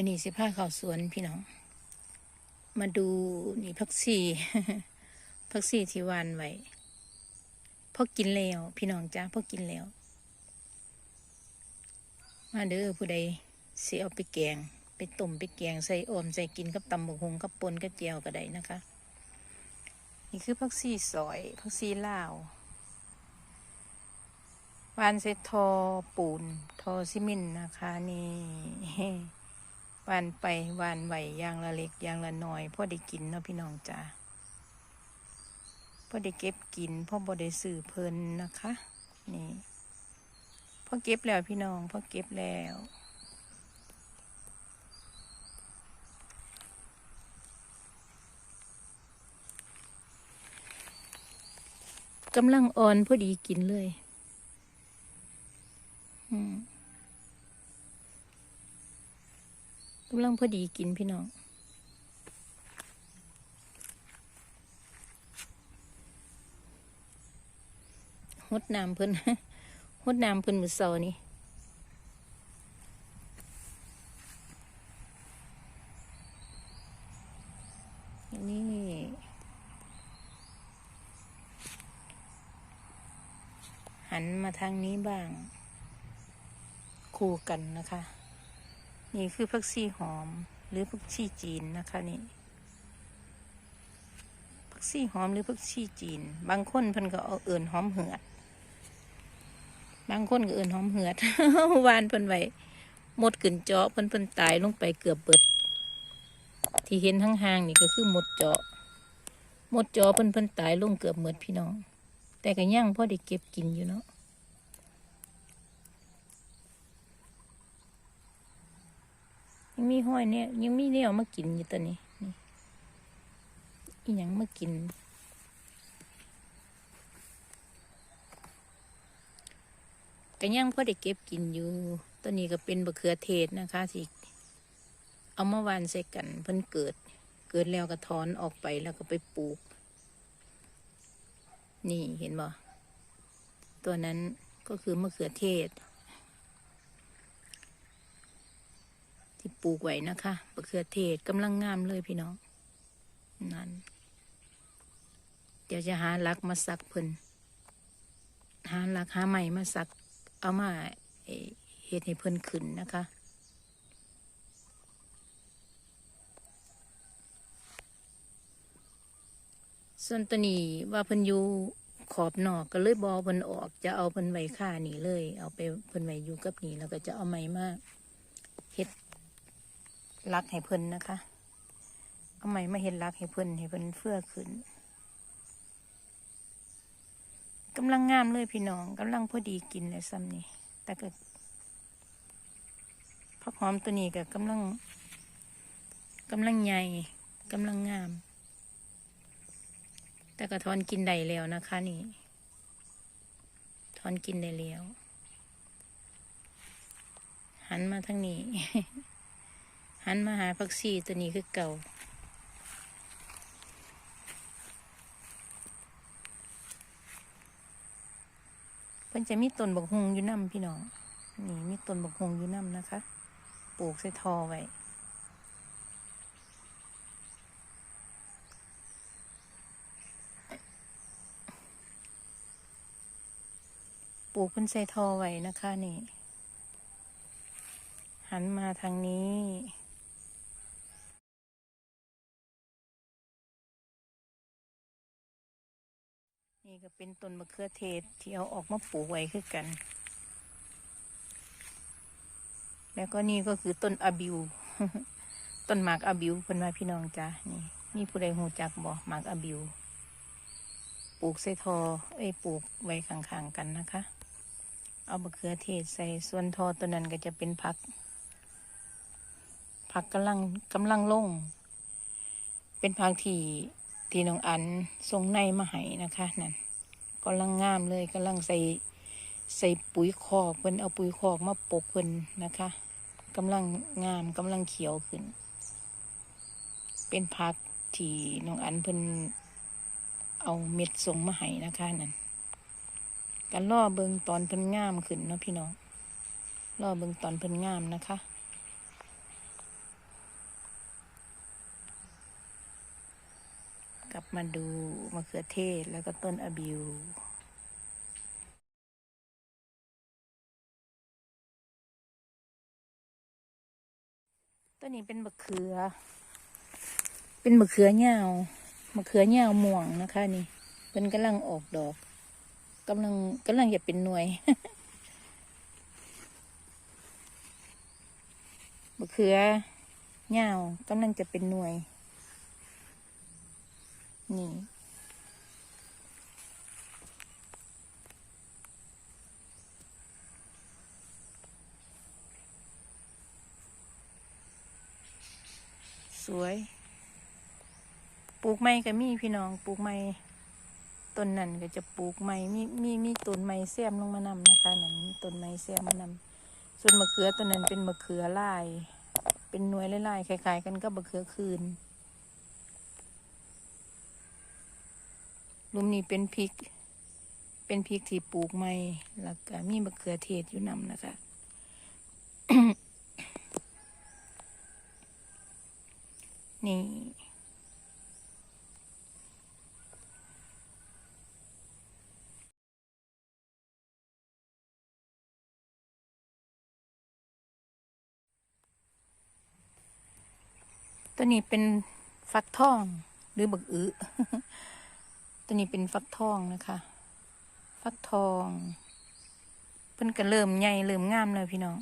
มื่อนี้สิพาข้าวสวนพี่น้อง มาดูนี่พักซี่พักซี่ที่วานไว้พอกินแล้วพี่น้องจ้าพอกินแล้ว มาเด้อผู้ใดสิเอาไปแกง ไปต้มไปแกงใส่ออมใส่กินกับตำบกหงกับปนกับเจียวก็ได้นะคะ นี่คือพักซี่ซอยพักซี่ลาววานเซตทอปูน ทอซิมินนะคะนี่ วานไปวานไหวอย่างละเล็กอย่างละน้อยพ่อได้กินเนาะพี่น้องจ้าพ่อได้เก็บกินพ่อบ่ได้ซื้อเพลินนะคะ นี่พ่อเก็บแล้วพี่น้องพ่อเก็บแล้วกำลังอ่อนพอดีกินเลย อืม กำลังพอดีกินพี่น้องหดน้ำเพิ่นหดน้ำเพิ่นมือเสานี่นี่หันมาทางนี้บ้าง คู่กันนะคะ นี่คือผักชีหอม หรือผักชีจีนนะคะนี่ผักชีหอมหรือผักชีจีน บางคนเพิ่นก็เอาเอื่นหอมเหือด บางคนก็เอื่นหอมเหือดวานเพิ่นไว้หมดกึ่นเจาะเพิ่นเพิ่นตายลงไปเกือบเบิด ที่เห็นทั้งห่างๆนี่ก็คือหมดเจาะหมดเจาะเพิ่นเพิ่นตายลงเกือบเหมดพี่น้อง แต่ก็ยังพ่อได้เก็บกินอยู่เนาะ ยังมีห้อยเนี่ย ยังมีเนี่ยมากินอยู่ตอนนี้นี่อีหยังมากิน ก็ยังพอได้เก็บกินอยู่ตัวนี้ก็เป็นบะเขือเทศนะคะที่เอามาวานใส่กันเพิ่นเกิด เกิดแล้วก็ถอนออกไปแล้วก็ไปปลูก นี่เห็นบ่ตัวนั้นก็คือมะเขือเทศ ที่ปลูกไว้นะคะมะเขือเทศกำลังงามเลยพี่น้อง นั่น เดี๋ยวจะหาลักมาสักเพิ่นหาลักหาใหม่มาสัก เอามาเฮ็ดให้เพิ่นขึ้นนะคะส่วนตัวนี้ว่าเพิ่นอยู่ขอบนอกก็เลยบอเพิ่นออก จะเอาเพิ่นไว้ค่านี่เลย เอาไปเพิ่นไว้อยู่กับนี่แล้วก็จะเอาไม้มาเฮ็ด รักให้เพิ่นนะคะเอาใหม่มาเห็นรักให้เพิ่นให้เพิ่นเฟื่อขึ้นกำลังงามเลยพี่น้องกำลังพอดีกินเลยซ้ำนี่แต่ก็ผักหอมตัวนี้ก็กำลังกำลังใหญ่กำลังงาม แต่ก็ทอนกินได้แล้วนะคะ นี่ทอนกินได้แล้ว หันมาทางนี้ หันมาหาพักซีตัวนี้คือเก่า เพิ่นจะมีต้นบกฮงอยู่น้ำพี่น้อง นี่มีต้นบกฮงอยู่น้ำนะคะ ปลูกใส่ทอไว้ปลูกเพิ่นใส่ทอไว้นะคะนี่ หันมาทางนี้ นี่ก็เป็นต้นมะเขือเทศที่เอาออกมาปลูกไว้คือกัน แล้วก็นี่ก็คือต้นอบิว ต้นหมากอบิวเป็นว่าพี่น้องจ้านี่นี่ผู้ใดหูจักบ่หมากอบิว ปลูกใส่ทอเอ้ปลูกไว้ข้างๆกันนะคะ เอามะเขือเทศใส่ส่วนทอตัวนั้นก็จะเป็นผัก ผักกำลังกำลังลง เป็นผักที่ที่น้องอันทรงในมาให้นะคะนั่น กำลังงามเลยกำลังใส่ใส่ปุ๋ยคอกเพิ่นเอาปุ๋ยคอกมาปกเพิ่นนะคะกำลังงามกำลังเขียวขึ้น เป็นผักที่น้องอันเพิ่นเอาเม็ดทรงมาให้นะคะนั่นกันล่อเบิงตอนเพิ่นงามขึ้นเนาะพี่น้องล่อเบิงตอนเพิ่นงามนะคะ มาดูมะเขือเทศแล้วก็ต้นอะบิวต้นนี้เป็นมะเขือ เป็นมะเขือเหยาวมะเขือเหยาวม่วงนะคะนี่เป็นกำลังออกดอกกำลังกำลังจะเป็นหน่วยมะเขือเหยาวกำลังจะเป็นหน่วย นี่ สวย ปลูกไม้ก็มีพี่น้อง ปลูกไม้ต้นนั่นก็จะปลูกไม้มีมีมีต้นไม้แซมลงมานำนะคะนั่นมีต้นไม้แซมมานำส่วนมะเขือต้นนั้นเป็นมะเขือลาย เป็นหน่วยลายๆคล้ายๆกันกับมะเขือคืน ลุมนี้เป็นพริก เป็นพริกที่ปลูกไม้แล้วก็มีมะเขือเทศอยู่นำนะคะนี่ตัวนี้เป็นฟักทองหรือบักอึ ตัวนี้เป็นฟักทองนะคะ ฟักทอง เพิ่นก็เริ่มใหญ่เริ่มงามแล้วพี่น้อง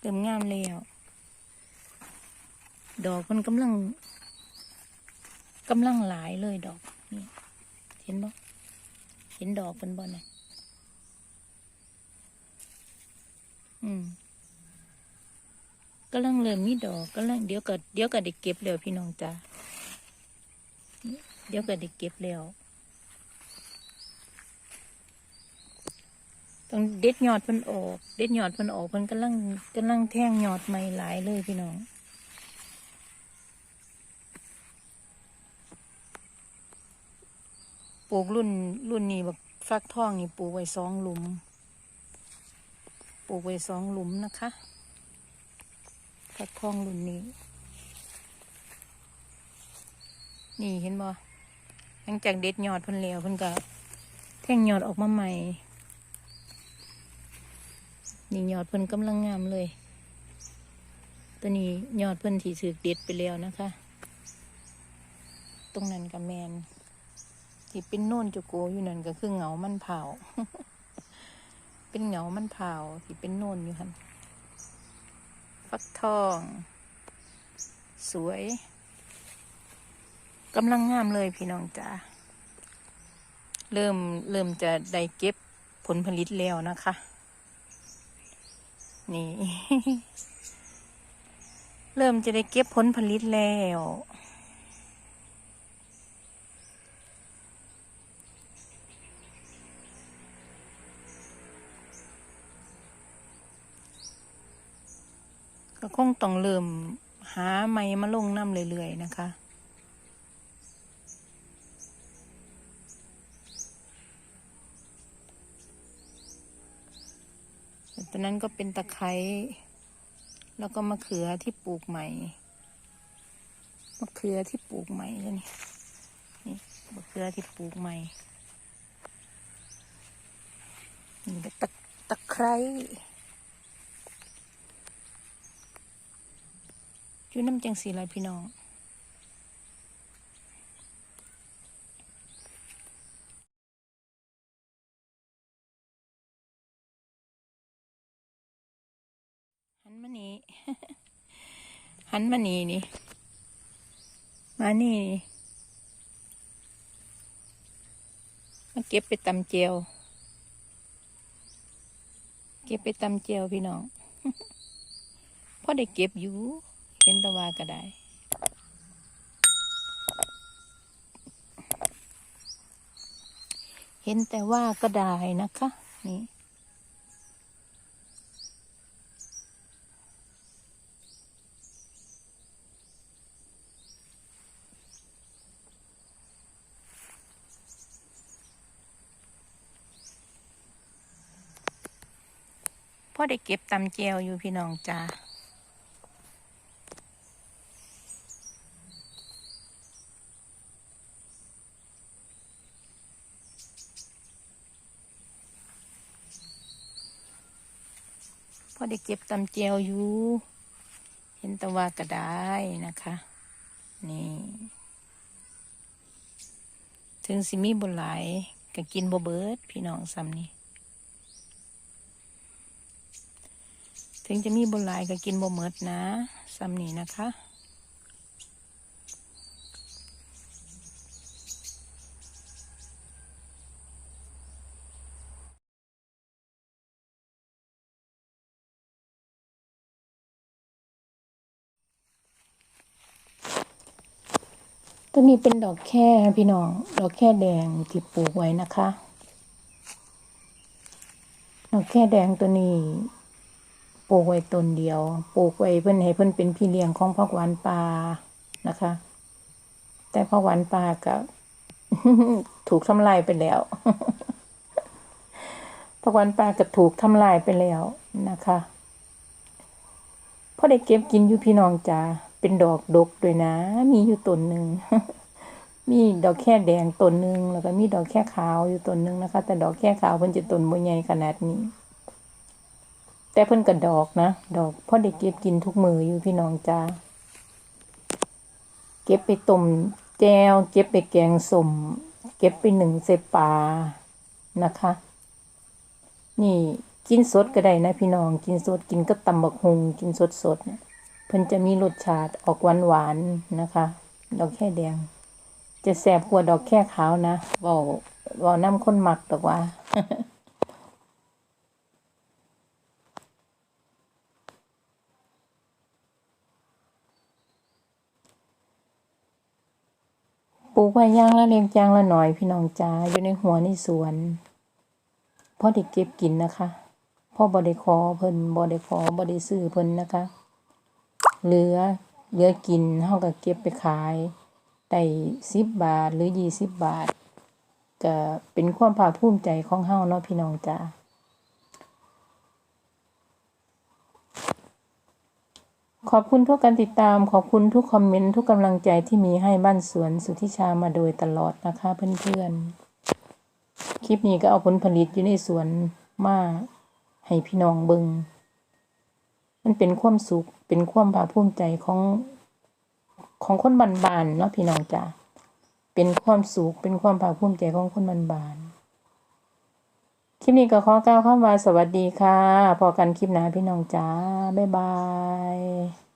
เริ่มงามแล้ว ดอกมันกำลังกำลังหลายเลยดอกนี่เห็นบ่เห็นดอกเป็นบ่น่ะอืมกำลังเริ่มมีดอกกำลังเดี๋ยวก็เดี๋ยวก็ได้เก็บแล้วพี่น้องจ้า เดี๋ยวก็ได้เก็บแล้ว ต้องเด็ดยอดเพิ่นออก เด็ดยอดเพิ่นออกเพิ่นกำลังกำลังแทงยอดใหม่หลายเลยพี่น้องปลูกรุ่นรุ่นนี้แบบฟักทองนี่ปลูกไว้สองหลุม ปลูกไว้สองหลุมนะคะฟักทองรุ่นนี้ นี่เห็นบ่ หลังจากเด็ดยอดพิ่นแล้วเพิ่นก็แท่งยอดออกมาใหม่นี่ยอดเพิ่นกำลังงามเลย ตัวนี้ยอดเพิ่นที่ถือเด็ดไปแล้วนะคะ ตรงนั้นกับแมนที่เป็นโน่นจุโกอยู่นั่นก็คือเหงามันเผาเป็นเหงามันเผาที่เป็นโน่นอยู่คันฟักทอง สวย กำลังงามเลยพี่น้องจ๋าเริ่มเริ่มจะได้เก็บผลผลิตแล้วนะคะ นี่ เริ่มจะได้เก็บผลผลิตแล้วก็คงต้องเริ่มหาไม้มาลงน้ำเรื่อยๆนะคะ ตอนนั้นก็เป็นตะไคร้แล้วก็มะเขือที่ปลูกใหม่ มะเขือที่ปลูกใหม่นี่นี่มะเขือที่ปลูกใหม่นี่ก็ตะตะไคร้อยู่น้ำจังสีไรพี่น้อง หันมานี่หันมานี่นี่ มานี่นี่มาเก็บไปตำเจียว เก็บไปตำเจียวพี่น้องพ่อได้เก็บอยู่ เห็นแตะวาก็ได้เห็นแต่ว่าก็ได้นะคะ นี่ พ่อได้เก็บตำแจวอยู่พี่น้องจ้าพ่อได้เก็บตำแจวอยู่ เห็นตะว่ากระได้นะคะ นี่ ถึงสิมีบุหลายก็กินบ่เบิด พี่น้องซ้ำนี่ ถึงจะมีบนลายก็กินบ่เมิดนะซ้ำนี่นะคะตัวนี้เป็นดอกแค่พี่น้อง ดอกแค่แดงที่ปลูกไว้นะคะ ดอกแค่แดงตัวนี้ ลูกไว้ต้นเดียว ปลูกไว้เพื่อนให้เพื่อนเป็นพี่เลี้ยงของผักหวานป่านะคะ แต่ผักหวานป่าก็ถูกทำลายไปแล้วผักหวานป่าก็ถูกทำลายไปแล้วนะคะพอได้เก็บกินอยู่พี่น้องจ้าเป็นดอกดกด้วยนะ มีอยู่ต้นหนึ่งมีดอกแค่แดงต้นหนึ่งแล้วก็มีดอกแค่ขาวอยู่ต้นหนึ่งนะคะ แต่ดอกแค่ขาวเพิ่นจะต้นบ่ใหญ่ขนาดนี้ แต่เพิ่นก็ดอกนะ ดอกพ่อได้เก็บกินทุกมืออยู่พี่น้องจ้าเก็บไปต้มแจวเก็บไปแกงสมเก็บไปหนึ่งใส่ปลานะคะ นี่กินสดก็ได้นะพี่น้องกินสดกินก็ตำบักฮุงกินสดสดเพิ่นจะมีรสชาติออกหวานหวานนะคะ ดอกแค่แดง จะแสบกว่าดอกแค่ขาวนะเว่าเว่าน้ำข้นหมักดอกว่า ไว้อย่างละเล็กอย่างละหน่อยพี่น้องจ้าอยู่ในหัวในสวนพ่อได้เก็บกินนะคะพ่อบ่ได้ขอเพิ่นบ่ได้ขอบ่ได้ซื้อเพิ่นนะคะ เหลือเหลือกินเฮาก็เก็บไปขายได้สิบบาทหรือยี่สิบบาทก็เป็นความภาคภูมิใจของเฮาเนาะพี่น้องจ้า ขอบคุณทุกการติดตาม ขอบคุณทุกคอมเมนต์ ทุกกำลังใจที่มีให้บ้านสวนสุทธิชามาโดยตลอดนะคะเพื่อนๆ คลิปนี้ก็เอาผลผลิตอยู่ในสวนมาให้พี่น้องเบิงมันเป็นความสุข เป็นความภาคภูมิใจของของคนบ้านๆเนาะพี่น้องจ้ะเป็นความสุข เป็นความภาคภูมิใจของคนบ้านๆ คลิปนี้ก็ขอกล่าวคำว่าสวัสดีค่ะ พอกันคลิปหน้าพี่น้องจ้า บ๊ายบาย